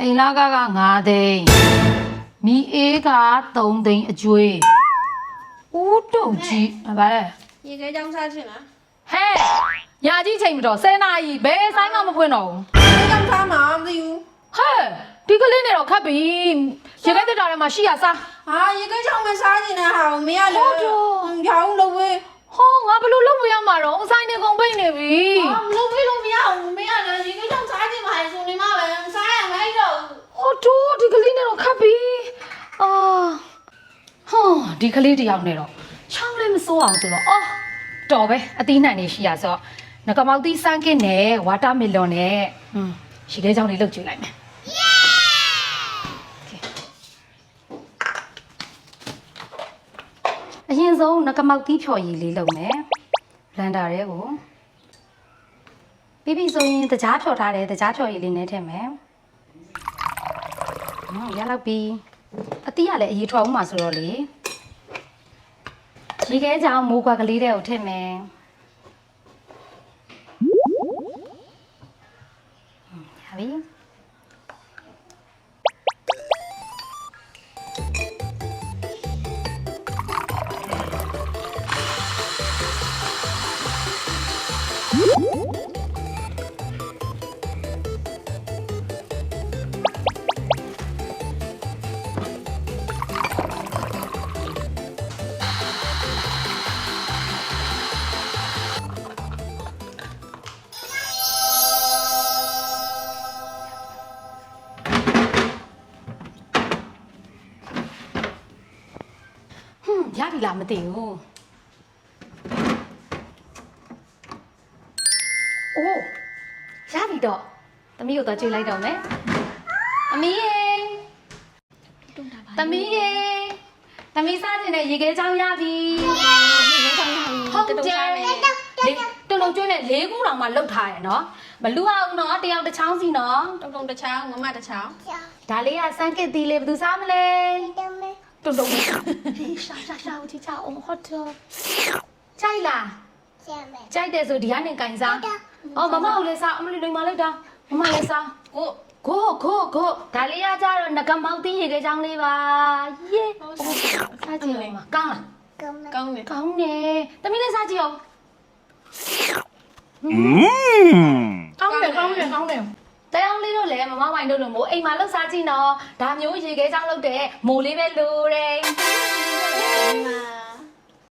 အိမ်လာကက9သိန်းမီအေးက3သိန်းအကျွေးဦးတုံကြီးဗါလဲရေခဲကြောင်းစားချင်လားဟဲ့ညာကြီးချိန်မတော်10နာရီဘယ်ဆိုင်မှမဖွင့်တော့ဘူးရေခဲကြောင်းစားမှာမသိဘူးဟဲ့ဒီကလေးနဲ့တော့ခတ်ပြီရေခဲတက်တာထဲမှာရှိရစားဟာရေခဲကြောင်းမစားချင်တဲ့ဟာကိုမရလေဟုတ်တော့ကြောင်းလို့ဝေးဟောငါဘယ်လိုလုပ်မရမှာတော့အဆိုင်နေကုန်ပိတ်နေပြီဟာလို့ဝေးလို့မရဘူးမရလေရေခဲကြောင်းစားချင်ပါလေဆိုနေမှပဲစားရမယ်တော့ ဟောတော့ဒီကလေးနဲ့တော့ခတ်ပြီအာဟော ဒီကလေးတယောက်နဲ့တော့ချောင်းလည်းမစိုးအောင်ဆိုတော့အော်တော်ပဲအသီးနှံနေရှိရဆိုတော့ငကမောက်သီးစမ်းကင်းနဲ့ဝါတာမီလွန်နဲ့อืมရေခဲချောင်းလေးလုပ်ကြည့်လိုက်မယ်အရင်ဆုံးငကမောက်သီးဖြော်ရည်လေးလုပ်မယ်ဘလန်ဒါရဲကိုပြီးပြီဆိုရင်တကြားဖြော်ထားတဲ့တကြားဖြော်ရည်လေးနဲ့ထည့်မယ်ဟောရလောက်ပြီအတိရလည်းအရေးထွက်အောင်မှာဆိုတော့လေ ရေခဲချောင်းမိုးကွက်ကလေးတဲ့ကိုထည့်မယ်ဟမ်ရပြီဟွ ရပြီလားမသိဘူးအိုးရပြီတော့သမီးကိုတော့ကြွေးလိုက်တော့မယ်သမီးရေသမီးရေသမီးစားကျင်တဲ့ရေခဲချောင်းရပြီဟုတ်တယ်လေတုံတုံကျွေးနဲ့လေးခုတောင်မှလှုပ်ထားရယ်နော်မလူအောင်နော်တယောက်တစ်ချောင်းစီနော်တုံတုံတစ်ချောင်းမမတစ်ချောင်းဒါလေးကစမ်းကစ်သီးလေးဘယ်သူစားမလဲ တုံတုံလေးရှာရှာရှာဦးချီချအောင်ဟော့တော့ကြိုက်လားကြိုက်တယ်ဆိုဒီကနေကင်စား။အော်မမကိုလည်းစားအမလေးလိမ်မလိုက်တာ။မမလည်းစားကို။ကိုကိုကိုဒါလေးရကြတော့ငကမောက်တင်းရေခဲချောင်းလေးပါ။ယေး။စားကြည့်အောင်မကောင်းလားကောင်းတယ်။ကောင်းတယ်။တမီးလည်းစားကြည့်အောင် Mmm. ။ကောင်းတယ်ကောင်းတယ်ကောင်းတယ်။ တရားလေးတို့လည်းမမဝိုင်တို့လိုမို့အိမ်မှာလှုပ်စားကြည့်နော်။ဒါမျိုးရေခဲချောင်းလှုပ်တဲ့မိုးလေးပဲလိုတယ်။